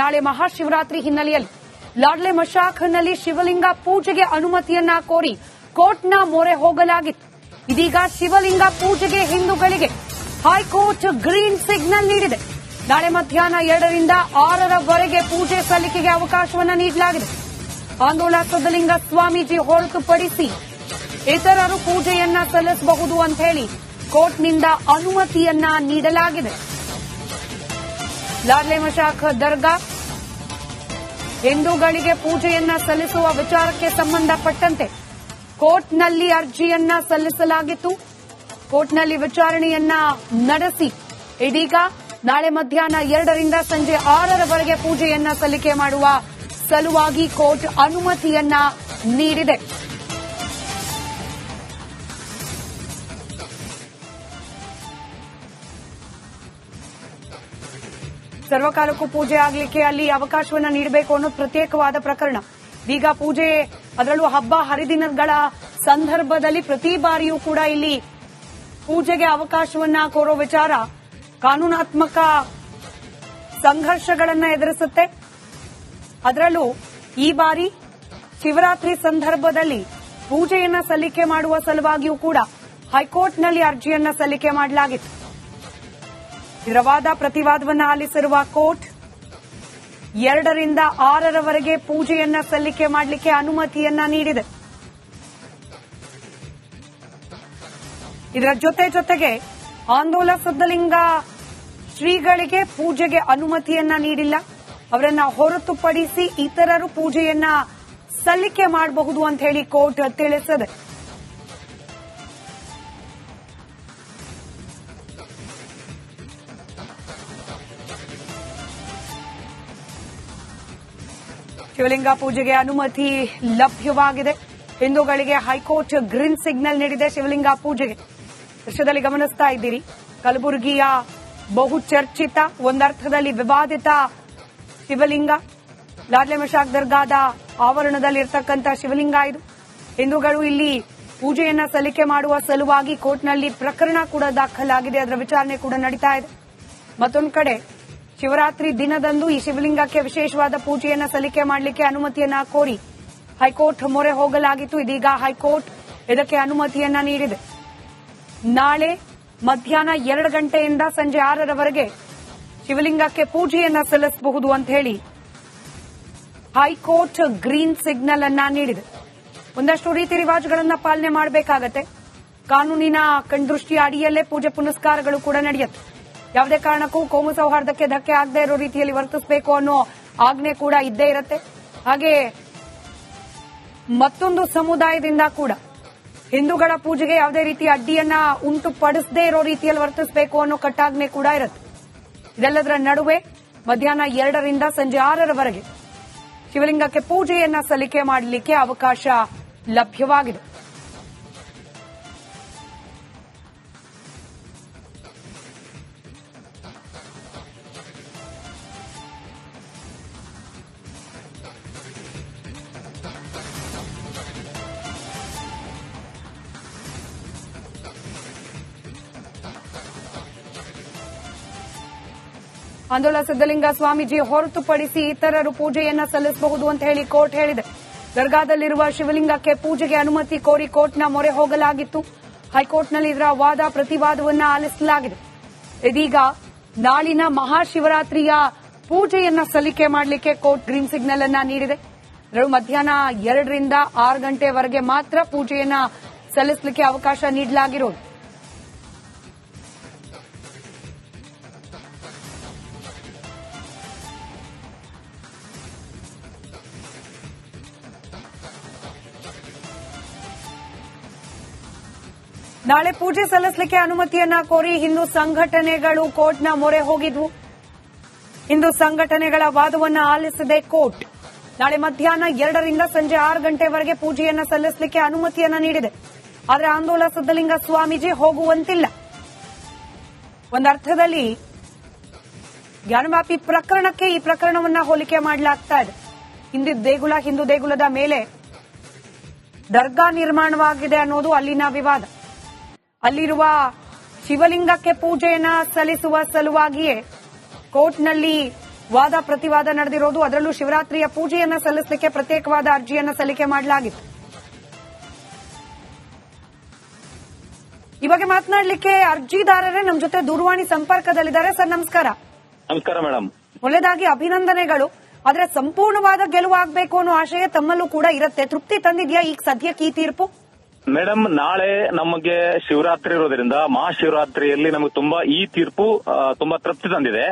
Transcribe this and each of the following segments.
ನಾಳೆ ಮಹಾಶಿವರಾತ್ರಿ ಹಿನ್ನೆಲೆಯಲ್ಲಿ ಲಾಡ್ಲೆ ಮಶಾಖ್ನಲ್ಲಿ ಶಿವಲಿಂಗ ಪೂಜೆಗೆ ಅನುಮತಿಯನ್ನ ಕೋರಿ ಕೋರ್ಟ್ನ ಮೊರೆ ಹೋಗಲಾಗಿತ್ತು. ಇದೀಗ ಶಿವಲಿಂಗ ಪೂಜೆಗೆ ಹಿಂದೂಗಳಿಗೆ ಹೈಕೋರ್ಟ್ ಗ್ರೀನ್ ಸಿಗ್ನಲ್ ನೀಡಿದೆ. ನಾಳೆ ಮಧ್ಯಾಹ್ನ ಎರಡರಿಂದ ಆರರವರೆಗೆ ಪೂಜೆ ಸಲ್ಲಿಕೆಗೆ ಅವಕಾಶವನ್ನು ನೀಡಲಾಗಿದೆ. ಆಂದೋಲನ ಸಿದ್ದಲಿಂಗ ಸ್ವಾಮೀಜಿ ಹೊರತುಪಡಿಸಿ ಇತರರು ಪೂಜೆಯನ್ನ ಸಲ್ಲಿಸಬಹುದು ಅಂತ ಹೇಳಿ ಕೋರ್ಟ್ನಿಂದ ಅನುಮತಿಯನ್ನ ನೀಡಲಾಗಿದೆ. ಲಾಡ್ಲೆ ಮಶಾಖ್ ದರ್ಗಾ. ಹಿಂದೂಗಳಿಗೆ ಪೂಜೆಯನ್ನ ಸಲ್ಲಿಸುವ ವಿಚಾರಕ್ಕೆ ಸಂಬಂಧಪಟ್ಟಂತೆ ಕೋರ್ಟ್ನಲ್ಲಿ ಅರ್ಜಿಯನ್ನ ಸಲ್ಲಿಸಲಾಗಿತ್ತು. ಕೋರ್ಟ್ನಲ್ಲಿ ವಿಚಾರಣೆಯನ್ನ ನಡೆಸಿ ಇದೀಗ ನಾಳೆ ಮಧ್ಯಾಹ್ನ ಎರಡರಿಂದ ಸಂಜೆ ಆರರವರೆಗೆ ಪೂಜೆಯನ್ನ ಸಲ್ಲಿಕೆ ಮಾಡುವ ಸಲುವಾಗಿ ಕೋರ್ಟ್ ಅನುಮತಿಯನ್ನ ನೀಡಿದೆ. ಸರ್ವಕಾಲಕ್ಕೂ ಪೂಜೆ ಆಗ್ಲಿಕ್ಕೆ ಅಲ್ಲಿ ಅವಕಾಶವನ್ನ ನೀಡಬೇಕು ಅನ್ನೋ ಪ್ರತ್ಯೇಕವಾದ ಪ್ರಕರಣ. ಈಗ ಪೂಜೆ, ಅದರಲ್ಲೂ ಹಬ್ಬ ಹರಿದಿನಗಳ ಸಂದರ್ಭದಲ್ಲಿ ಪ್ರತಿ ಬಾರಿಯೂ ಕೂಡ ಇಲ್ಲಿ ಪೂಜೆಗೆ ಅವಕಾಶವನ್ನ ಕೋರೋ ವಿಚಾರ ಕಾನೂನಾತ್ಮಕ ಸಂಘರ್ಷಗಳನ್ನ ಎದುರಿಸುತ್ತೆ. ಅದರಲ್ಲೂ ಈ ಬಾರಿ ಶಿವರಾತ್ರಿ ಸಂದರ್ಭದಲ್ಲಿ ಪೂಜೆಯನ್ನ ಸಲ್ಲಿಕೆ ಮಾಡುವ ಸಲುವಾಗಿಯೂ ಕೂಡ ಹೈಕೋರ್ಟ್ನಲ್ಲಿ ಅರ್ಜಿಯನ್ನ ಸಲ್ಲಿಕೆ ಮಾಡಲಾಗಿತ್ತು. ಇದರ ವಾದ ಪ್ರತಿವಾದವನ್ನು ಆಲಿಸಿರುವ ಕೋರ್ಟ್ ಎರಡರಿಂದ ಆರರವರೆಗೆ ಪೂಜೆಯನ್ನ ಸಲ್ಲಿಕೆ ಮಾಡಲಿಕ್ಕೆ ಅನುಮತಿಯನ್ನ ನೀಡಿದೆ. ಇದರ ಜೊತೆ ಜೊತೆಗೆ ಆಂದೋಲ ಸಿದ್ದಲಿಂಗ ಶ್ರೀಗಳಿಗೆ ಪೂಜೆಗೆ ಅನುಮತಿಯನ್ನ ನೀಡಿಲ್ಲ. ಅವರನ್ನ ಹೊರತುಪಡಿಸಿ ಇತರರು ಪೂಜೆಯನ್ನ ಸಲ್ಲಿಕೆ ಮಾಡಬಹುದು ಅಂತ ಹೇಳಿ ಕೋರ್ಟ್ ತಿಳಿಸಿದೆ. ಶಿವಲಿಂಗ ಪೂಜೆಗೆ ಅನುಮತಿ ಲಭ್ಯವಾಗಿದೆ. ಹಿಂದೂಗಳಿಗೆ ಹೈಕೋರ್ಟ್ ಗ್ರೀನ್ ಸಿಗ್ನಲ್ ನೀಡಿದೆ ಶಿವಲಿಂಗ ಪೂಜೆಗೆ. ದೃಶ್ಯದಲ್ಲಿ ಗಮನಿಸ್ತಾ ಇದ್ದೀರಿ. ಕಲಬುರಗಿಯ ಬಹು ಚರ್ಚಿತ ಒಂದರ್ಥದಲ್ಲಿ ವಿವಾದಿತ ಶಿವಲಿಂಗ ಲಾಡ್ಲೆ ದರ್ಗಾದ ಆವರಣದಲ್ಲಿರ್ತಕ್ಕಂಥ ಶಿವಲಿಂಗ ಇದು. ಹಿಂದೂಗಳು ಇಲ್ಲಿ ಪೂಜೆಯನ್ನ ಸಲ್ಲಿಕೆ ಮಾಡುವ ಸಲುವಾಗಿ ಕೋರ್ಟ್ನಲ್ಲಿ ಪ್ರಕರಣ ಕೂಡ ದಾಖಲಾಗಿದೆ. ಅದರ ವಿಚಾರಣೆ ಕೂಡ ನಡೀತಾ ಇದೆ. ಮತ್ತೊಂದು ಕಡೆ ಶಿವರಾತ್ರಿ ದಿನದಂದು ಈ ಶಿವಲಿಂಗಕ್ಕೆ ವಿಶೇಷವಾದ ಪೂಜೆಯನ್ನು ಸಲ್ಲಿಕೆ ಮಾಡಲಿಕ್ಕೆ ಅನುಮತಿಯನ್ನ ಕೋರಿ ಹೈಕೋರ್ಟ್ ಮೊರೆ ಹೋಗಲಾಗಿತ್ತು. ಇದೀಗ ಹೈಕೋರ್ಟ್ ಇದಕ್ಕೆ ಅನುಮತಿಯನ್ನ ನೀಡಿದೆ. ನಾಳೆ ಮಧ್ಯಾಹ್ನ ಎರಡು ಗಂಟೆಯಿಂದ ಸಂಜೆ ಆರರವರೆಗೆ ಶಿವಲಿಂಗಕ್ಕೆ ಪೂಜೆಯನ್ನ ಸಲ್ಲಿಸಬಹುದು ಅಂತ ಹೇಳಿ ಹೈಕೋರ್ಟ್ ಗ್ರೀನ್ ಸಿಗ್ನಲ್ ಅನ್ನ ನೀಡಿದೆ. ಒಂದಷ್ಟು ರೀತಿ ರಿವಾಜ್ಗಳನ್ನು ಪಾಲನೆ ಮಾಡಬೇಕಾಗತ್ತೆ. ಕಾನೂನಿನ ಕಣ್ದೃಷ್ಟಿಯ ಅಡಿಯಲ್ಲೇ ಪೂಜೆ ಪುನಸ್ಕಾರಗಳು ಕೂಡ ನಡೆಯುತ್ತೆ. ಯಾವುದೇ ಕಾರಣಕ್ಕೂ ಕೋಮು ಸೌಹಾರ್ದಕ್ಕೆ ಧಕ್ಕೆ ಆಗದೆ ಇರೋ ರೀತಿಯಲ್ಲಿ ವರ್ತಿಸಬೇಕು ಅನ್ನೋ ಆಜ್ಞೆ ಕೂಡ ಇದ್ದೇ ಇರುತ್ತೆ. ಹಾಗೆ ಮತ್ತೊಂದು ಸಮುದಾಯದಿಂದ ಕೂಡ ಹಿಂದೂಗಳ ಪೂಜೆಗೆ ಯಾವುದೇ ರೀತಿ ಅಡ್ಡಿಯನ್ನ ಉಂಟು ಪಡಿಸದೇ ಇರೋ ರೀತಿಯಲ್ಲಿ ವರ್ತಿಸಬೇಕು ಅನ್ನೋ ಕಟ್ಟಾಜ್ಞೆ ಕೂಡ ಇರುತ್ತೆ. ಇದೆಲ್ಲದರ ನಡುವೆ ಮಧ್ಯಾಹ್ನ ಎರಡರಿಂದ ಸಂಜೆ ಆರರವರೆಗೆ ಶಿವಲಿಂಗಕ್ಕೆ ಪೂಜೆಯನ್ನ ಸಲ್ಲಿಕೆ ಮಾಡಲಿಕ್ಕೆ ಅವಕಾಶ ಲಭ್ಯವಾಗಿದೆ. ಆಂದೋಲ ಸಿದ್ದಲಿಂಗ ಸ್ವಾಮೀಜಿ ಹೊರತುಪಡಿಸಿ ಇತರರು ಪೂಜೆಯನ್ನ ಸಲ್ಲಿಸಬಹುದು ಅಂತ ಹೇಳಿ ಕೋರ್ಟ್ ಹೇಳಿದೆ. ದರ್ಗಾದಲ್ಲಿರುವ ಶಿವಲಿಂಗಕ್ಕೆ ಪೂಜೆಗೆ ಅನುಮತಿ ಕೋರಿ ಕೋರ್ಟ್ನ ಮೊರೆ ಹೋಗಲಾಗಿತ್ತು. ಹೈಕೋರ್ಟ್ನಲ್ಲಿ ಇದರ ವಾದ ಪ್ರತಿವಾದವನ್ನ ಆಲಿಸಲಾಗಿದೆ. ಇದೀಗ ನಾಳಿನ ಮಹಾಶಿವರಾತ್ರಿಯ ಪೂಜೆಯನ್ನ ಸಲ್ಲಿಕೆ ಮಾಡಲಿಕ್ಕೆ ಕೋರ್ಟ್ ಗ್ರೀನ್ ಸಿಗ್ನಲ್ ಅನ್ನ ನೀಡಿದೆ. ಮಧ್ಯಾಹ್ನ ಎರಡರಿಂದ ಆರು ಗಂಟೆವರೆಗೆ ಮಾತ್ರ ಪೂಜೆಯನ್ನ ಸಲ್ಲಿಸಲಿಕ್ಕೆ ಅವಕಾಶ ನೀಡಲಾಗಿರೋದು. ನಾಳೆ ಪೂಜೆ ಸಲ್ಲಿಸಲಿಕ್ಕೆ ಅನುಮತಿಯನ್ನ ಕೋರಿ ಹಿಂದೂ ಸಂಘಟನೆಗಳು ಕೋರ್ಟ್ನ ಮೊರೆ ಹೋಗಿದ್ವು. ಹಿಂದೂ ಸಂಘಟನೆಗಳ ವಾದವನ್ನ ಆಲಿಸಿದೆ ಕೋರ್ಟ್. ನಾಳೆ ಮಧ್ಯಾಹ್ನ ಎರಡರಿಂದ ಸಂಜೆ ಆರು ಗಂಟೆವರೆಗೆ ಪೂಜೆಯನ್ನ ಸಲ್ಲಿಸಲಿಕ್ಕೆ ಅನುಮತಿಯನ್ನ ನೀಡಿದೆ. ಆದರೆ ಆಂದೋಲ ಸಿದ್ದಲಿಂಗ ಸ್ವಾಮೀಜಿ ಹೋಗುವಂತಿಲ್ಲ. ಒಂದರ್ಥದಲ್ಲಿ ಜ್ಞಾನವ್ಯಾಪಿ ಪ್ರಕರಣಕ್ಕೆ ಈ ಪ್ರಕರಣವನ್ನ ಹೋಲಿಕೆ ಮಾಡಲಾಗ್ತಾ ಇದೆ. ಹಿಂದಿ ದೇಗುಲ, ಹಿಂದೂ ದೇಗುಲದ ಮೇಲೆ ದರ್ಗಾ ನಿರ್ಮಾಣವಾಗಿದೆ ಅನ್ನೋದು ಅಲ್ಲಿನ ವಿವಾದ. ಅಲ್ಲಿರುವ ಶಿವಲಿಂಗಕ್ಕೆ ಪೂಜೆಯನ್ನ ಸಲ್ಲಿಸುವ ಸಲುವಾಗಿಯೇ ಕೋರ್ಟ್ನಲ್ಲಿ ವಾದ ಪ್ರತಿವಾದ ನಡೆದಿರೋದು. ಅದರಲ್ಲೂ ಶಿವರಾತ್ರಿಯ ಪೂಜೆಯನ್ನ ಸಲ್ಲಿಸಲಿಕ್ಕೆ ಪ್ರತ್ಯೇಕವಾದ ಅರ್ಜಿಯನ್ನ ಸಲ್ಲಿಕೆ ಮಾಡಲಾಗಿತ್ತು. ಈ ಬಗ್ಗೆ ಮಾತನಾಡಲಿಕ್ಕೆ ಅರ್ಜಿದಾರರೇ ನಮ್ಮ ಜೊತೆ ದೂರವಾಣಿ ಸಂಪರ್ಕದಲ್ಲಿದ್ದಾರೆ. ಸರ್ ನಮಸ್ಕಾರ. ನಮಸ್ಕಾರ ಮೇಡಮ್. ಒಳ್ಳೆದಾಗಿ ಅಭಿನಂದನೆಗಳು. ಆದ್ರೆ ಸಂಪೂರ್ಣವಾದ ಗೆಲುವಾಗಬೇಕು ಅನ್ನೋ ಆಶಯ ತಮ್ಮಲ್ಲೂ ಕೂಡ ಇರುತ್ತೆ. ತೃಪ್ತಿ ತಂದಿದ್ಯಾ ಈಗ ಸದ್ಯಕ್ಕೆ ಈ ತೀರ್ಪು? ಮೇಡಮ್ ನಾಳೆ ನಮಗೆ ಶಿವರಾತ್ರಿ ಇರೋದ್ರಿಂದ ಮಹಾಶಿವರಾತ್ರಿಯಲ್ಲಿ ನಮಗೆ ತುಂಬಾ ಈ ತೀರ್ಪು ತುಂಬಾ ತೃಪ್ತಿ ತಂದಿದೆ.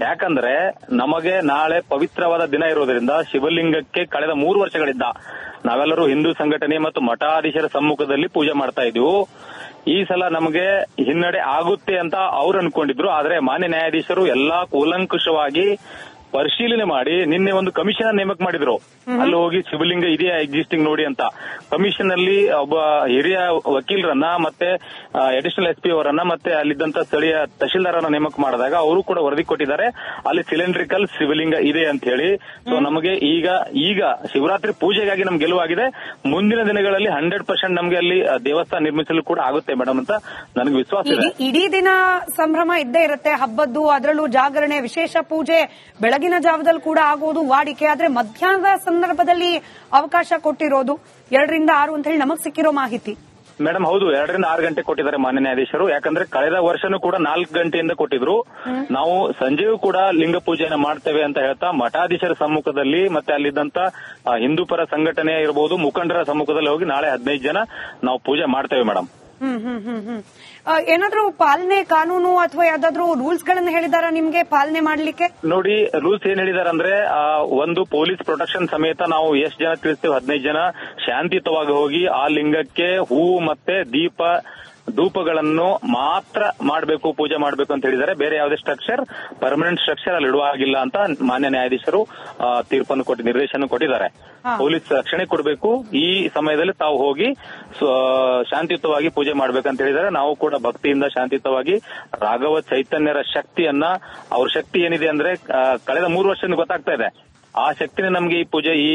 ಯಾಕಂದ್ರೆ ನಮಗೆ ನಾಳೆ ಪವಿತ್ರವಾದ ದಿನ ಇರೋದ್ರಿಂದ ಶಿವಲಿಂಗಕ್ಕೆ ಕಳೆದ ಮೂರು ವರ್ಷಗಳಿಂದ ನಾವೆಲ್ಲರೂ ಹಿಂದೂ ಸಂಘಟನೆ ಮತ್ತು ಮಠಾಧೀಶರ ಸಮ್ಮುಖದಲ್ಲಿ ಪೂಜೆ ಮಾಡ್ತಾ ಇದ್ವು. ಈ ಸಲ ನಮಗೆ ಹಿನ್ನಡೆ ಆಗುತ್ತೆ ಅಂತ ಅವ್ರು ಅನ್ಕೊಂಡಿದ್ರು. ಆದ್ರೆ ಮಾನ್ಯ ನ್ಯಾಯಾಧೀಶರು ಎಲ್ಲಾ ಕೂಲಂಕುಷವಾಗಿ ಪರಿಶೀಲನೆ ಮಾಡಿ ನಿನ್ನೆ ಒಂದು ಕಮಿಷನ್ ನೇಮಕ ಮಾಡಿದ್ರು. ಅಲ್ಲಿ ಹೋಗಿ ಶಿವಲಿಂಗ ಇದೆಯಾ ಎಕ್ಸಿಸ್ಟಿಂಗ್ ನೋಡಿ ಅಂತ. ಕಮಿಷನ್ ಅಲ್ಲಿ ಒಬ್ಬ ಹಿರಿಯ ವಕೀಲರನ್ನ ಮತ್ತೆ ಅಡಿಷನಲ್ ಎಸ್ಪಿ ಅವರನ್ನ ಮತ್ತೆ ಅಲ್ಲಿದ್ದಂತ ಸ್ಥಳೀಯ ತಹಶೀಲ್ದಾರನ್ನ ನೇಮಕ ಮಾಡಿದಾಗ ಅವರು ಕೂಡ ವರದಿ ಕೊಟ್ಟಿದ್ದಾರೆ. ಅಲ್ಲಿ ಸಿಲಿಂಡ್ರಿಕಲ್ ಶಿವಲಿಂಗ ಇದೆ ಅಂತ ಹೇಳಿ. ಸೊ ನಮಗೆ ಈಗ ಈಗ ಶಿವರಾತ್ರಿ ಪೂಜೆಗಾಗಿ ನಮ್ಗೆ ಗೆಲುವಾಗಿದೆ. ಮುಂದಿನ ದಿನಗಳಲ್ಲಿ ಹಂಡ್ರೆಡ್ ಪರ್ಸೆಂಟ್ ನಮ್ಗೆ ಅಲ್ಲಿ ದೇವಸ್ಥಾನ ನಿರ್ಮಿಸಲು ಕೂಡ ಆಗುತ್ತೆ ಮೇಡಮ್ ಅಂತ ನನಗೆ ವಿಶ್ವಾಸ ಇದೆ. ಇಡೀ ಇಡೀ ದಿನ ಸಂಭ್ರಮ ಇದ್ದೇ ಇರುತ್ತೆ. ಹಬ್ಬದ್ದು ಅದರಲ್ಲೂ ಜಾಗರಣೆ ವಿಶೇಷ ಪೂಜೆ ಬೆಳಗಿನ ಜಾವದಲ್ಲಿ ಕೂಡ ಆಗೋದು ವಾಡಿಕೆ. ಆದ್ರೆ ಮಧ್ಯಾಹ್ನದ ಸಂದರ್ಭದಲ್ಲಿ ಅವಕಾಶ ಕೊಟ್ಟಿರೋದು ಎರಡರಿಂದ ಆರು ಅಂತ ಹೇಳಿ ನಮಗ್ ಸಿಕ್ಕಿರೋ ಮಾಹಿತಿ. ಮೇಡಮ್ ಹೌದು. ಎರಡರಿಂದ ಆರು ಗಂಟೆ ಕೊಟ್ಟಿದ್ದಾರೆ ಮಾನ್ಯ ನ್ಯಾಯಾಧೀಶರು. ಯಾಕಂದ್ರೆ ಕಳೆದ ವರ್ಷನೂ ಕೂಡ ನಾಲ್ಕು ಗಂಟೆಯಿಂದ ಕೊಟ್ಟಿದ್ರು. ನಾವು ಸಂಜೆಯೂ ಕೂಡ ಲಿಂಗ ಪೂಜೆಯನ್ನು ಮಾಡ್ತೇವೆ ಅಂತ ಹೇಳ್ತಾ ಮಠಾಧೀಶರ ಸಮ್ಮುಖದಲ್ಲಿ ಮತ್ತೆ ಅಲ್ಲಿದ್ದಂತ ಹಿಂದೂ ಪರ ಸಂಘಟನೆ ಇರಬಹುದು ಮುಖಂಡರ ಸಮ್ಮುಖದಲ್ಲಿ ಹೋಗಿ ನಾಳೆ ಹದಿನೈದು ಜನ ನಾವು ಪೂಜೆ ಮಾಡ್ತೇವೆ ಮೇಡಮ್ ಏನಾದ್ರೂ ಪಾಲನೆ ಕಾನೂನು ಅಥವಾ ಯಾವ್ದಾದ್ರು ರೂಲ್ಸ್ ಗಳನ್ನ ಹೇಳಿದಾರ ನಿಮ್ಗೆ ಪಾಲನೆ ಮಾಡ್ಲಿಕ್ಕೆ? ನೋಡಿ, ರೂಲ್ಸ್ ಏನ್ ಹೇಳಿದಾರಂದ್ರೆ ಒಂದು ಪೊಲೀಸ್ ಪ್ರೊಟೆಕ್ಷನ್ ಸಮೇತ ನಾವು ಎಷ್ಟು ಜನ ತಿಳಿಸ್ತೇವೆ ಹದಿನೈದು ಜನ ಶಾಂತಿಯುತವಾಗಿ ಹೋಗಿ ಆ ಲಿಂಗಕ್ಕೆ ಹೂವು ಮತ್ತೆ ದೀಪ ಧೂಪಗಳನ್ನು ಮಾತ್ರ ಮಾಡಬೇಕು ಪೂಜೆ ಮಾಡಬೇಕು ಅಂತ ಹೇಳಿದ್ದಾರೆ ಬೇರೆ ಯಾವುದೇ ಸ್ಟ್ರಕ್ಚರ್ ಪರ್ಮನೆಂಟ್ ಸ್ಟ್ರಕ್ಚರ್ ಅಲ್ಲಿ ಇಡುವಾಗಿಲ್ಲ ಅಂತ ಮಾನ್ಯ ನ್ಯಾಯಾಧೀಶರು ತೀರ್ಪನ್ನು ಕೊಟ್ಟು ನಿರ್ದೇಶನ ಕೊಟ್ಟಿದ್ದಾರೆ. ಪೊಲೀಸ್ ರಕ್ಷಣೆ ಕೊಡಬೇಕು. ಈ ಸಮಯದಲ್ಲಿ ತಾವು ಹೋಗಿ ಶಾಂತಿಯುತವಾಗಿ ಪೂಜೆ ಮಾಡ್ಬೇಕಂತ ಹೇಳಿದರೆ ನಾವು ಕೂಡ ಭಕ್ತಿಯಿಂದ ಶಾಂತಿಯುತವಾಗಿ ರಾಘವ ಚೈತನ್ಯರ ಶಕ್ತಿಯನ್ನ ಅವ್ರ ಶಕ್ತಿ ಏನಿದೆ ಅಂದ್ರೆ ಕಳೆದ ಮೂರು ವರ್ಷದಿಂದ ಗೊತ್ತಾಗ್ತಾ ಇದೆ. ಆ ಶಕ್ತಿನೇ ನಮ್ಗೆ ಈ ಪೂಜೆ ಈ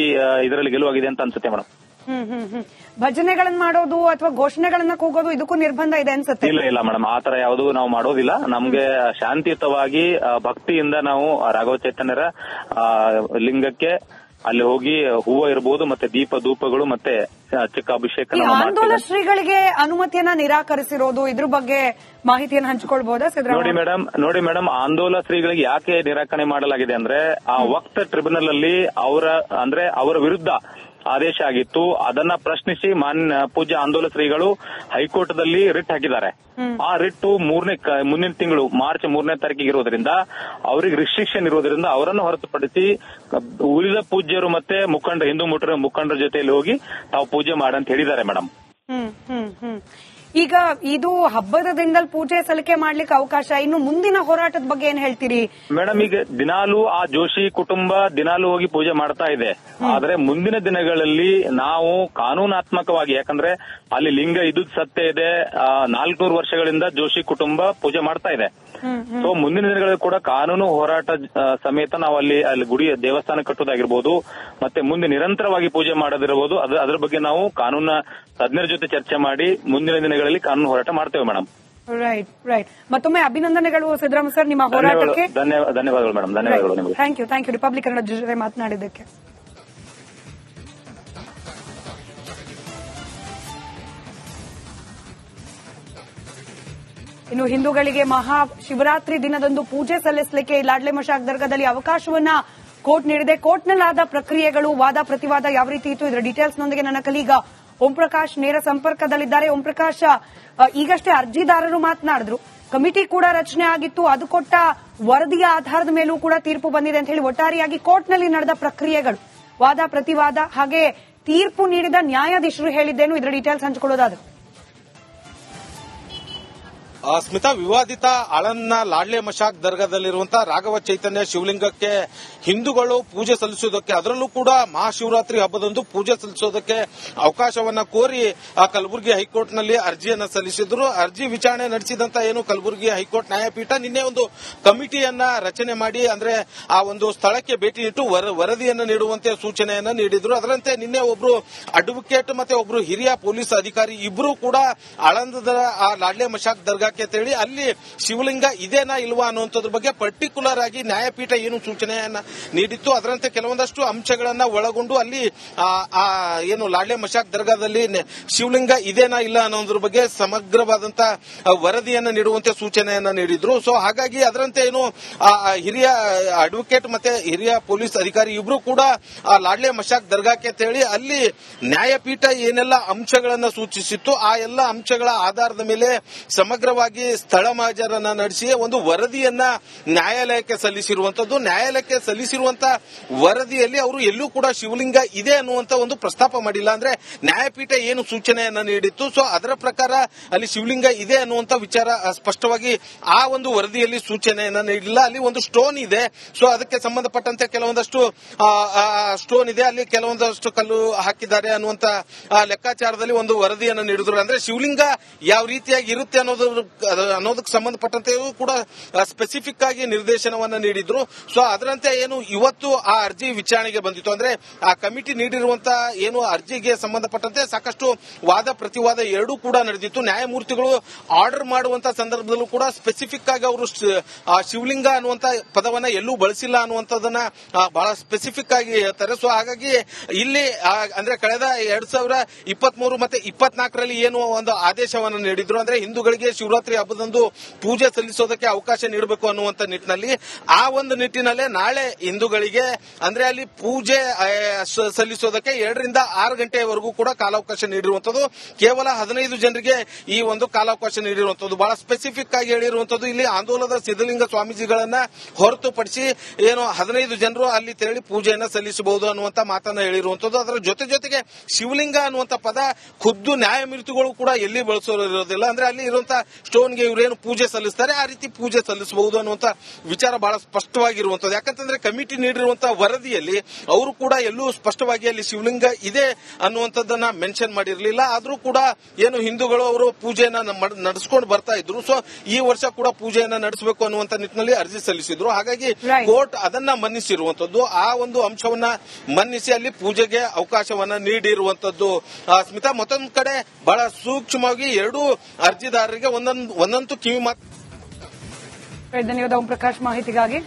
ಇದರಲ್ಲಿ ಗೆಲುವಾಗಿದೆ ಅಂತ ಅನ್ಸುತ್ತೆ ಮೇಡಮ್ ಹ್ಮ್ ಹ್ಮ್ ಹ್ಮ್. ಭಜನೆಗಳನ್ನ ಮಾಡೋದು ಅಥವಾ ಘೋಷಣೆಗಳನ್ನ ಕೂಗೋದು ಇದಕ್ಕೂ ನಿರ್ಬಂಧ ಇದೆ ಅನ್ಸುತ್ತೆ. ಇಲ್ಲ ಇಲ್ಲ ಮೇಡಮ್. ಆ ತರ ಯಾವುದು ನಾವು ಮಾಡೋದಿಲ್ಲ. ನಮ್ಗೆ ಶಾಂತಿಯುತವಾಗಿ ಭಕ್ತಿಯಿಂದ ನಾವು ರಾಘವ ಚೈತನ್ಯರ ಲಿಂಗಕ್ಕೆ ಅಲ್ಲಿ ಹೋಗಿ ಹೂವು ಇರಬಹುದು ಮತ್ತೆ ದೀಪ ಧೂಪಗಳು ಮತ್ತೆ ಚಿಕ್ಕ ಅಭಿಷೇಕ ಆಂದೋಲನ ಶ್ರೀಗಳಿಗೆ ಅನುಮತಿಯನ್ನ ನಿರಾಕರಿಸಿರೋದು ಇದ್ರ ಬಗ್ಗೆ ಮಾಹಿತಿಯನ್ನು ಹಂಚಿಕೊಳ್ಬಹುದಾ ನೋಡಿ ಮೇಡಮ್ ನೋಡಿ ಮೇಡಮ್ ಆಂದೋಲನ ಶ್ರೀಗಳಿಗೆ ಯಾಕೆ ನಿರಾಕರಣೆ ಮಾಡಲಾಗಿದೆ ಅಂದ್ರೆ ಆ ವಕ್ತ ಟ್ರಿಬ್ಯುನಲ್ ಅಲ್ಲಿ ಅವರ ಅಂದ್ರೆ ಅವರ ವಿರುದ್ಧ ಆದೇಶ ಆಗಿತ್ತು. ಅದನ್ನ ಪ್ರಶ್ನಿಸಿ ಮಾನ್ಯ ಪೂಜ್ಯ ಆಂದೋಲನ ಶ್ರೀಗಳು ಹೈಕೋರ್ಟ್ ದಲ್ಲಿ ರಿಟ್ ಹಾಕಿದ್ದಾರೆ ಆ ರಿಟ್ ಮೂರನೇ ಮುಂದಿನ ತಿಂಗಳು ಮಾರ್ಚ್ ಮೂರನೇ ತಾರೀಕಿಗೆ ಇರೋದ್ರಿಂದ ಅವರಿಗೆ ರಿಸ್ಟ್ರಿಕ್ಷನ್ ಇರೋದ್ರಿಂದ ಅವರನ್ನು ಹೊರತುಪಡಿಸಿ ಉಳಿದ ಪೂಜ್ಯರು ಮತ್ತೆ ಮುಖಂಡ ಹಿಂದೂ ಮುಖಂಡರ ಮುಖಂಡರ ಜೊತೆಯಲ್ಲಿ ಹೋಗಿ ತಾವು ಪೂಜೆ ಮಾಡಂತ ಹೇಳಿದ್ದಾರೆ ಮೇಡಮ್ ಈಗ ಇದು ಹಬ್ಬದ ದಿನದಲ್ಲಿ ಪೂಜೆ ಸಲ್ಲಿಕೆ ಮಾಡ್ಲಿಕ್ಕೆ ಅವಕಾಶ. ಇನ್ನು ಮುಂದಿನ ಹೋರಾಟದ ಬಗ್ಗೆ ಏನ್ ಹೇಳ್ತೀರಿ? ಮೇಡಮ್ ಈಗ ದಿನಾಲು ಆ ಜೋಶಿ ಕುಟುಂಬ ದಿನಾಲು ಹೋಗಿ ಪೂಜೆ ಮಾಡ್ತಾ ಇದೆ. ಆದ್ರೆ ಮುಂದಿನ ದಿನಗಳಲ್ಲಿ ನಾವು ಕಾನೂನಾತ್ಮಕವಾಗಿ ಯಾಕಂದ್ರೆ ಅಲ್ಲಿ ಲಿಂಗ ಇದು ಸತ್ಯ ಇದೆ ನಾಲ್ಕನೂರು ವರ್ಷಗಳಿಂದ ಜೋಶಿ ಕುಟುಂಬ ಪೂಜೆ ಮಾಡ್ತಾ ಇದೆ. ಸೊ ಮುಂದಿನ ದಿನಗಳಲ್ಲಿ ಕೂಡ ಕಾನೂನು ಹೋರಾಟ ಸಮೇತ ನಾವು ಅಲ್ಲಿ ಅಲ್ಲಿ ಗುಡಿ ದೇವಸ್ಥಾನ ಕಟ್ಟೋದಾಗಿರ್ಬೋದು ಮತ್ತೆ ಮುಂದೆ ನಿರಂತರವಾಗಿ ಪೂಜೆ ಮಾಡೋದಿರಬಹುದು ಅದ್ರ ಅದ್ರ ಬಗ್ಗೆ ನಾವು ಕಾನೂನ ತಜ್ಞರ ಜೊತೆ ಚರ್ಚೆ ಮಾಡಿ ಮುಂದಿನ ದಿನಗಳಲ್ಲಿ ಕಾನೂನು ಹೋರಾಟ ಮಾಡ್ತೇವೆ ಮೇಡಮ್ ರೈಟ್ ರೈಟ್ ಮತ್ತೊಮ್ಮೆ ಅಭಿನಂದನೆಗಳು ಸಿದ್ದರಾಮಯ್ಯ ಸರ್ ನಿಮ್ಮ ಹೋರಾಟಕ್ಕೆ. ಧನ್ಯವಾದಗಳು ಮೇಡಮ್ ಧನ್ಯವಾದಗಳು ನಿಮಗೆ. Thank you thank you republic Kannada ಜೊತೆ ಮಾತನಾಡಿದ್ದಕ್ಕೆ. ಇನ್ನು ಹಿಂದೂಗಳಿಗೆ ಮಹಾ ಶಿವರಾತ್ರಿ ದಿನದಂದು ಪೂಜೆ ಸಲ್ಲಿಸಲಿಕ್ಕೆ ಲಾಡ್ಲೆ ಮಶಾಕ್ ದರ್ಗಾದಲ್ಲಿ ಅವಕಾಶವನ್ನ ಕೋರ್ಟ್ ನೀಡಿದೆ. ಕೋರ್ಟ್ನಲ್ಲಾದ ಪ್ರಕ್ರಿಯೆಗಳು ವಾದ ಪ್ರತಿವಾದ ಯಾವ ರೀತಿ ಇತ್ತು? ಇದರ ಡೀಟೇಲ್ಸ್ನೊಂದಿಗೆ ನನ್ನ ಕಲೀಗ ಓಂ ಪ್ರಕಾಶ್ ನೇರ ಸಂಪರ್ಕದಲ್ಲಿದ್ದಾರೆ. ಓಂ ಪ್ರಕಾಶ್ ಈಗಷ್ಟೇ ಅರ್ಜಿದಾರರು ಮಾತನಾಡಿದ್ರು. ಕಮಿಟಿ ಕೂಡ ರಚನೆ ಆಗಿತ್ತು. ಅದು ಕೊಟ್ಟ ವರದಿಯ ಆಧಾರದ ಮೇಲೂ ಕೂಡ ತೀರ್ಪು ಬಂದಿದೆ ಅಂತ ಹೇಳಿ ಒಟ್ಟಾರೆಯಾಗಿ ಕೋರ್ಟ್ನಲ್ಲಿ ನಡೆದ ಪ್ರಕ್ರಿಯೆಗಳು. ವಾದ, ಪ್ರತಿವಾದ, ಹಾಗೆ ತೀರ್ಪು ನೀಡಿದ ನ್ಯಾಯಾಧೀಶರು ಹೇಳಿದ್ದೇನು. ಇದರ ಡೀಟೇಲ್ಸ್ ಹಂಚಿಕೊಳ್ಳೋದಾದ್ರು. ಸ್ಮಿತಾ ವಿವಾದಿತ ಅಳನ್ನ ಲಾಡ್ಲೆ ಮಶಾಕ್ ದರ್ಗಾದಲ್ಲಿರುವಂತಹ ರಾಘವ ಚೈತನ್ಯ ಶಿವಲಿಂಗಕ್ಕೆ ಹಿಂದೂಗಳು ಪೂಜೆ ಸಲ್ಲಿಸುವುದಕ್ಕೆ, ಅದರಲ್ಲೂ ಕೂಡ ಮಹಾಶಿವರಾತ್ರಿ ಹಬ್ಬದಂದು ಪೂಜೆ ಸಲ್ಲಿಸೋದಕ್ಕೆ ಅವಕಾಶವನ್ನ ಕೋರಿ ಆ ಕಲಬುರಗಿ ಹೈಕೋರ್ಟ್ನಲ್ಲಿ ಅರ್ಜಿಯನ್ನು ಸಲ್ಲಿಸಿದ್ರು. ಅರ್ಜಿ ವಿಚಾರಣೆ ನಡೆಸಿದಂತ ಏನು ಕಲಬುರಗಿ ಹೈಕೋರ್ಟ್ ನ್ಯಾಯಪೀಠ ನಿನ್ನೆ ಒಂದು ಕಮಿಟಿಯನ್ನ ರಚನೆ ಮಾಡಿ, ಅಂದ್ರೆ ಆ ಒಂದು ಸ್ಥಳಕ್ಕೆ ಭೇಟಿ ವರ- ವರದಿಯನ್ನು ನೀಡುವಂತೆ ಸೂಚನೆಯನ್ನ ನೀಡಿದ್ರು. ಅದರಂತೆ ನಿನ್ನೆ ಒಬ್ರು ಅಡ್ವೊಕೇಟ್ ಮತ್ತೆ ಒಬ್ರು ಹಿರಿಯ ಪೊಲೀಸ್ ಅಧಿಕಾರಿ ಇಬ್ರು ಕೂಡ ಆಳಂದದ ಆ ಲಾಡ್ಲೆ ಮಶಾಕ್ ದರ್ಗಾಕ್ಕೆ ದರ್ಗಾಕ್ಕೆ ಅಂತೇಳಿ ಅಲ್ಲಿ ಶಿವಲಿಂಗ ಇದೇನಾ ಇಲ್ವಾ ಅನ್ನುವಂಥದ್ರ ಬಗ್ಗೆ ಪರ್ಟಿಕ್ಯುಲರ್ ಆಗಿ ನ್ಯಾಯಪೀಠ ಏನು ಸೂಚನೆಯನ್ನ ನೀಡಿತ್ತು. ಅದರಂತೆ ಕೆಲವೊಂದಷ್ಟು ಅಂಶಗಳನ್ನ ಒಳಗೊಂಡು ಅಲ್ಲಿ ಏನು ಲಾಡ್ಲೆ ಮಶಾಕ್ ದರ್ಗಾದಲ್ಲಿ ಶಿವಲಿಂಗ ಇದೇನಾ ಇಲ್ಲ ಅನ್ನೋದ್ರ ಬಗ್ಗೆ ಸಮಗ್ರವಾದಂತ ವರದಿಯನ್ನ ನೀಡುವಂತೆ ಸೂಚನೆಯನ್ನ ನೀಡಿದ್ರು. ಸೊ ಹಾಗಾಗಿ ಅದರಂತೆ ಏನು ಹಿರಿಯ ಅಡ್ವೊಕೇಟ್ ಮತ್ತೆ ಹಿರಿಯ ಪೊಲೀಸ್ ಅಧಿಕಾರಿ ಇಬ್ರು ಕೂಡ, ಆ, ಲಾಡ್ಲೆ ಮಶಾಕ್ ದರ್ಗಾಕ್ಕೆ ಅಂತ ಹೇಳಿ ಅಲ್ಲಿ ನ್ಯಾಯಪೀಠ ಏನೆಲ್ಲ ಅಂಶಗಳನ್ನ ಸೂಚಿಸಿತ್ತು, ಆ ಎಲ್ಲ ಅಂಶಗಳ ಆಧಾರದ ಮೇಲೆ ಸಮಗ್ರವಾಗಿ ಸ್ಥಳ ಮಹಾಜರನ್ನ ನಡೆಸಿ ಒಂದು ವರದಿಯನ್ನ ನ್ಯಾಯಾಲಯಕ್ಕೆ ಸಲ್ಲಿಸಿರುವಂತದ್ದು. ನ್ಯಾಯಾಲಯಕ್ಕೆ ಸಲ್ಲಿಸಿರುವಂತಹ ವರದಿಯಲ್ಲಿ ಅವರು ಎಲ್ಲೂ ಕೂಡ ಶಿವಲಿಂಗ ಇದೆ ಅನ್ನುವಂತ ಒಂದು ಪ್ರಸ್ತಾಪ ಮಾಡಿಲ್ಲ ಅಂದ್ರೆ ನ್ಯಾಯಪೀಠ ಏನು ಸೂಚನೆಯನ್ನ ನೀಡಿತ್ತು. ಸೊ ಅದರ ಪ್ರಕಾರ ಅಲ್ಲಿ ಶಿವಲಿಂಗ ಇದೆ ಅನ್ನುವಂತ ವಿಚಾರ ಸ್ಪಷ್ಟವಾಗಿ ಆ ಒಂದು ವರದಿಯಲ್ಲಿ ಸೂಚನೆಯನ್ನ ನೀಡಿಲ್ಲ. ಅಲ್ಲಿ ಒಂದು ಸ್ಟೋನ್ ಇದೆ. ಸೊ ಅದಕ್ಕೆ ಸಂಬಂಧಪಟ್ಟಂತೆ ಕೆಲವೊಂದಷ್ಟು ಸ್ಟೋನ್ ಇದೆ. ಅಲ್ಲಿ ಕೆಲವೊಂದಷ್ಟು ಕಲ್ಲು ಹಾಕಿದ್ದಾರೆ ಅನ್ನುವಂತ ಲೆಕ್ಕಾಚಾರದಲ್ಲಿ ಒಂದು ವರದಿಯನ್ನು ನೀಡಿದ್ರು. ಅಂದ್ರೆ ಶಿವಲಿಂಗ ಯಾವ ರೀತಿಯಾಗಿ ಇರುತ್ತೆ ಅನ್ನೋದು ಅದು- ಅನ್ನೋದಕ್ಕೆ ಸಂಬಂಧಪಟ್ಟಂತೆ ಕೂಡ ಸ್ಪೆಸಿಫಿಕ್ ಆಗಿ ನಿರ್ದೇಶನವನ್ನ ನೀಡಿದ್ರು. ಸೊ ಅದರಂತೆ ಏನು ಇವತ್ತು ಆ ಅರ್ಜಿ ವಿಚಾರಣೆಗೆ ಬಂದಿತ್ತು. ಅಂದ್ರೆ, ಆ ಕಮಿಟಿ ನೀಡಿರುವಂತಹ ಏನು ಅರ್ಜಿಗೆ ಸಂಬಂಧಪಟ್ಟಂತೆ ಸಾಕಷ್ಟು ವಾದ ಪ್ರತಿವಾದ ಎರಡೂ ಕೂಡ ನಡೆದಿತ್ತು. ನ್ಯಾಯಮೂರ್ತಿಗಳು ಆರ್ಡರ್ ಮಾಡುವಂತಹ ಸಂದರ್ಭದಲ್ಲೂ ಕೂಡ ಸ್ಪೆಸಿಫಿಕ್ ಆಗಿ ಅವರು ಶಿವಲಿಂಗ ಅನ್ನುವಂತ ಪದವನ್ನ ಎಲ್ಲೂ ಬಳಸಿಲ್ಲ ಅನ್ನುವಂಥದ್ದನ್ನ ಬಹಳ ಸ್ಪೆಸಿಫಿಕ್ ಆಗಿ ಹೇಳ್ತಾರೆ. ಸೊ ಹಾಗಾಗಿ ಇಲ್ಲಿ ಅಂದ್ರೆ ಕಳೆದ ಎರಡ್ ಸಾವಿರ ಇಪ್ಪತ್ಮೂರು ಮತ್ತೆ ಇಪ್ಪತ್ನಾಲ್ಕರಲ್ಲಿ ಏನು ಒಂದು ಆದೇಶವನ್ನು ನೀಡಿದ್ರು. ಅಂದ್ರೆ, ಹಿಂದೂಗಳಿಗೆ ಶಿವರಾತ್ರಿ ಹಬ್ಬದಂದು ಪೂಜೆ ಸಲ್ಲಿಸೋದಕ್ಕೆ ಅವಕಾಶ ನೀಡಬೇಕು ಅನ್ನುವಂತ ನಿಟ್ಟಿನಲ್ಲಿ ಆ ಒಂದು ನಿಟ್ಟಿನಲ್ಲೇ ನಾಳೆ ಹಿಂದೂಗಳಿಗೆ ಅಂದ್ರೆ ಅಲ್ಲಿ ಪೂಜೆ ಸಲ್ಲಿಸೋದಕ್ಕೆ ಎರಡರಿಂದ ಆರು ಗಂಟೆವರೆಗೂ ಕೂಡ ಕಾಲಾವಕಾಶ ನೀಡಿರುವಂತದ್ದು. ಕೇವಲ ಹದಿನೈದು ಜನರಿಗೆ ಈ ಒಂದು ಕಾಲಾವಕಾಶ ನೀಡಿರುವಂತದ್ದು. ಬಹಳ ಸ್ಪೆಸಿಫಿಕ್ ಆಗಿ ಹೇಳಿರುವಂತದ್ದು. ಇಲ್ಲಿ ಆಂದೋಲನದ ಸಿದ್ದಲಿಂಗ ಸ್ವಾಮೀಜಿಗಳನ್ನ ಹೊರತುಪಡಿಸಿ ಏನು ಹದಿನೈದು ಜನರು ಅಲ್ಲಿ ತೆರಳಿ ಪೂಜೆಯನ್ನು ಸಲ್ಲಿಸಬಹುದು ಅನ್ನುವಂತ ಮಾತನ್ನ ಹೇಳಿರುವಂತದ್ದು. ಅದರ ಜೊತೆ ಜೊತೆಗೆ ಶಿವಲಿಂಗ ಅನ್ನುವಂತ ಪದ ಖುದ್ದು ನ್ಯಾಯಮೂರ್ತಿಗಳು ಕೂಡ ಎಲ್ಲಿ ಬಳಸೋದಿರೋದಿಲ್ಲ ಅಂದ್ರೆ ಅಲ್ಲಿ ಇರುವಂತ ಸ್ಟೋನ್ಗೆ ಇವರೇನು ಪೂಜೆ ಸಲ್ಲಿಸ್ತಾರೆ ಆ ರೀತಿ ಪೂಜೆ ಸಲ್ಲಿಸಬಹುದು ಅನ್ನುವಂತ ವಿಚಾರ ಬಹಳ ಸ್ಪಷ್ಟವಾಗಿರುವಂತದ್ದು ಯಾಕಂತಂದ್ರೆ ಕಮಿಟಿ ನೀಡಿರುವಂತಹ ವರದಿಯಲ್ಲಿ ಅವರು ಕೂಡ ಎಲ್ಲೂ ಸ್ಪಷ್ಟವಾಗಿ ಅಲ್ಲಿ ಶಿವಲಿಂಗ ಇದೆ ಅನ್ನುವಂಥದ್ದನ್ನ ಮೆನ್ಷನ್ ಮಾಡಿರಲಿಲ್ಲ. ಆದರೂ ಕೂಡ ಏನು ಹಿಂದೂಗಳು ಅವರು ಪೂಜೆಯನ್ನ ನಡೆಸ್ಕೊಂಡು ಬರ್ತಾ ಇದ್ರು. ಸೊ ಈ ವರ್ಷ ಕೂಡ ಪೂಜೆಯನ್ನ ನಡೆಸಬೇಕು ಅನ್ನುವಂತ ನಿಟ್ಟಿನಲ್ಲಿ ಅರ್ಜಿ ಸಲ್ಲಿಸಿದ್ರು. ಹಾಗಾಗಿ ಕೋರ್ಟ್ ಅದನ್ನ ಮನ್ನಿಸಿರುವಂತದ್ದು ಆ ಒಂದು ಅಂಶವನ್ನ ಮನ್ನಿಸಿ ಅಲ್ಲಿ ಪೂಜೆಗೆ ಅವಕಾಶವನ್ನ ನೀಡಿರುವಂತದ್ದು ಸ್ಮಿತಾ ಮತ್ತೊಂದು ಕಡೆ ಬಹಳ ಸೂಕ್ಷ್ಮವಾಗಿ ಎರಡೂ ಅರ್ಜಿದಾರರಿಗೆ ಒಂದೊಂದು ಒಂದಂತೂ ಕಿವಿ ಮಾತು ಪ್ರಕಾಶ್ ಮಾಹಿತಿಗಾಗಿ.